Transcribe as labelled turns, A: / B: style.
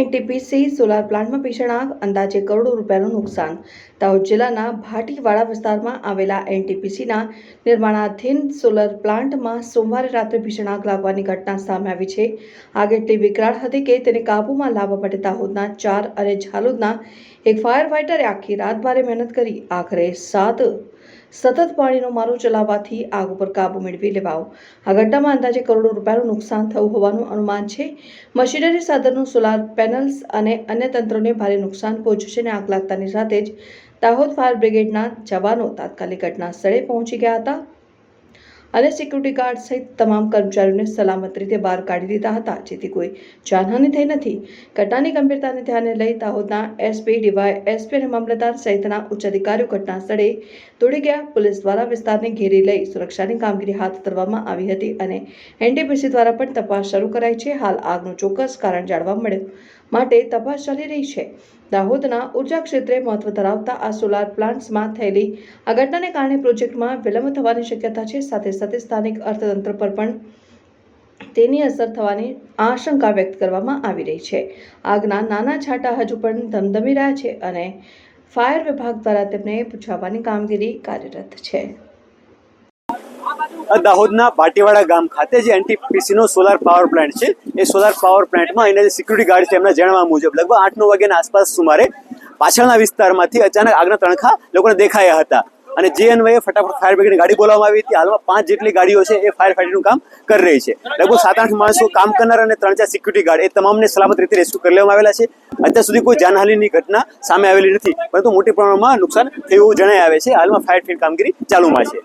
A: NTPC solar પ્લાન્ટમાં ભીષણ આગ, અંદાજે કરોડો રૂપિયાનું નુકસાન. દાહોદ જિલ્લાના ભાટીવાડા વિસ્તારમાં આવેલા એનટીપીસીના નિર્માણાધીન સોલર પ્લાન્ટમાં સોમવારે રાત્રે ભીષણ આગ લાગવાની ઘટના સામે આવી છે. આગ એટલી વિકરાળ હતી કે તેને કાબૂમાં લાવવા માટે દાહોદના ચાર અને ઝાલોદના એક ફાયર ફાઇટરે આખી રાત ભારે મહેનત કરી. આખરે સાત સતત પાણીનો મારો ચલાવવાથી આગ ઉપર કાબુ મેળવી લેવાઓ. આ ઘટનામાં અંદાજે કરોડો રૂપિયાનું નુકસાન થયું હોવાનું અનુમાન છે. મશીનરી સાધનો સોલાર પેનલ્સ અને અન્ય તંત્રોને ભારે નુકસાન પહોંચ્યું છે અને આગ લાગતાની સાથે જ દાહોદ ફાયર બ્રિગેડના જવાનો તાત્કાલિક ઘટના સ્થળે પહોંચી ગયા હતા. અને સિક્યુરિટી ગાર્ડ સહિત તમામ કર્મચારીઓને સલામત રીતે બહાર કાઢી લીધા હતા, જેથી કોઈ જાનહાનિ થઈ નથી. ઘટનાની ગંભીરતાને ધ્યાને લઈ દાહોદના એસપી ડીવાય એસપી અને મામલતદાર સહિતના ઉચ્ચ અધિકારીઓ ઘટના સ્થળે દોડી ગયા. પોલીસ દ્વારા વિસ્તારને ઘેરી લઈ સુરક્ષાની કામગીરી હાથ ધરવામાં આવી હતી અને એનડીપીસી દ્વારા પણ તપાસ શરૂ કરાઈ છે. હાલ આગનું ચોક્કસ કારણ જાણવા મળ્યું. માટે તપાસ ચાલી રહી છે. દાહોદના ઊર્જા ક્ષેત્રે મહત્વ ધરાવતા આ સોલાર પ્લાન્ટ્સમાં થયેલી આ કારણે પ્રોજેક્ટમાં વિલંબ થવાની શક્યતા છે. સાથે સાથે સ્થાનિક અર્થતંત્ર પર પણ તેની અસર થવાની આશંકા વ્યક્ત કરવામાં આવી રહી છે. આગના નાના છાંટા હજુ પણ ધમધમી રહ્યા છે અને ફાયર વિભાગ દ્વારા તેમને બુઝાવવાની કામગીરી કાર્યરત છે.
B: દાહોદના પાટીવાડા ગામ ખાતે જે એનટીપીસીનો સોલાર પાવર પ્લાન્ટ છે, એ સોલાર પાવર પ્લાન્ટમાં એના જે સિક્યુરિટી ગાર્ડ છે, એમના જણાવવા મુજબ લગભગ આઠ નવ વાગ્યાના આસપાસ સુમારે પાછળના વિસ્તારમાંથી અચાનક આગના તણખા લોકોને દેખાયા હતા. અને જે અન્વયે ફટાફટ ફાયર બ્રિગેડની ગાડી બોલાવવામાં આવી હતી. હાલમાં પાંચ જેટલી ગાડીઓ છે, એ ફાયર ફાઇટરનું કામ કરી રહી છે. લગભગ સાત આઠ માણસો કામ કરનાર અને ત્રણ ચાર સિક્યુરિટી ગાર્ડ એ તમામને સલામત રીતે રેસ્ક્યુ કરી લેવામાં આવેલા છે. અત્યાર સુધી કોઈ જાનહાનિની ઘટના સામે આવેલી નથી, પરંતુ મોટી પ્રમાણમાં નુકસાન થયું જણાય આવે છે. હાલમાં ફાયર ફાઇટ કામગીરી ચાલુમાં છે.